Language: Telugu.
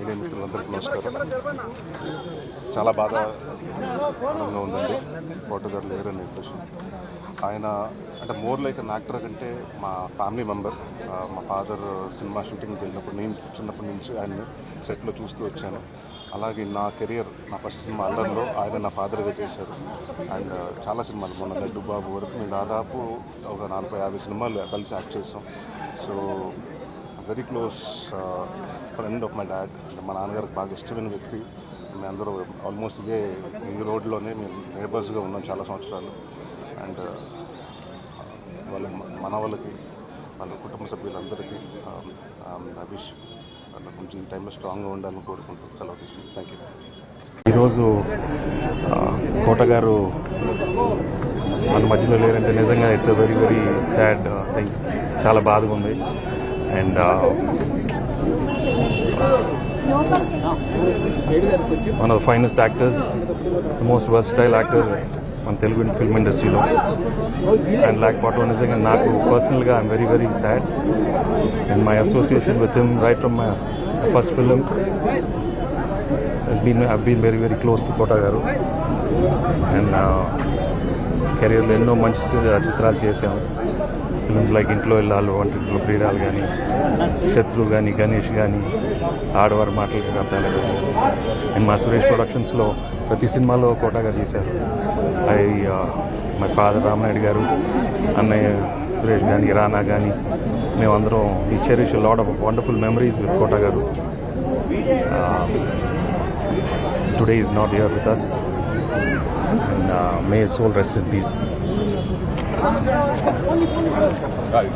మీడియా మిత్రులందరికీ నమస్కారం. చాలా బాధ ఆనందంగా ఉందండి. కోట గారు లేరని చెప్పేసి ఆయన అంటే మోర్ లైక్ అన్ యాక్టర్ కంటే మా ఫ్యామిలీ మెంబర్ మా ఫాదర్ సినిమా షూటింగ్కి వెళ్ళినప్పుడు నేను చిన్నప్పటి నుంచి ఆయన్ని సెట్లో చూస్తూ వచ్చాను. అలాగే నా కెరియర్ నా ఫస్ట్ సినిమా అల్లర్లో ఆయన నా ఫాదర్గా చేశారు. అండ్ చాలా సినిమాలు. మొన్న లడ్డు బాబు వరకు మేము దాదాపు ఒక నలభై యాభై సినిమాలు కలిసి యాక్ట్ చేసాం. So very close friend of my dad అంటే మా నాన్నగారికి బాగా ఇష్టమైన వ్యక్తి. మేము అందరూ ఆల్మోస్ట్ ఇదే ఈ రోడ్లోనే మేము నేబర్స్గా ఉన్నాం చాలా సంవత్సరాలు. అండ్ uh, వాళ్ళ మన వాళ్ళకి వాళ్ళ కుటుంబ సభ్యులందరికీ um, um, ఐ విష్ వాళ్ళ కొంచెం ఈ టైంలో స్ట్రాంగ్గా ఉండాలని కోరుకుంటూ సెలవు తీసుకుంటాం. థ్యాంక్ యూ ఈరోజు కోటగారు మన మధ్యలో లేరంటే నిజంగా it's a very very sad thing చాలా బాధగా ఉంది. And one of the finest actors most versatile actor మన తెలుగు ఫిల్మ్ ఇండస్ట్రీలో అండ్ లేకపోవటం నిజంగా నాకు పర్సనల్గా I'm very very sad and my association with him right from my first film has been I've been very very close to Kota garu and కెరీర్లో ఎన్నో మంచి చిత్రాలు చేశాము. ఫిల్మ్స్ లైక్ ఇంట్లో వెళ్ళాలి వంటింట్లో ప్రియురాలు కానీ శత్రు కానీ గణేష్ కానీ ఆడవారి మాటలకి అర్థాలు కానీ అండ్ మా సురేష్ ప్రొడక్షన్స్లో ప్రతి సినిమాలో కోటాగా తీశారు. ఐ మై ఫాదర్ రామనాయుడు గారు అన్నయ్య సురేష్ కానీ రానా కానీ మేమందరం ఈ cherish load of wonderful memories with Kota garu. Today is not here with us. And may soul rest in peace. Right.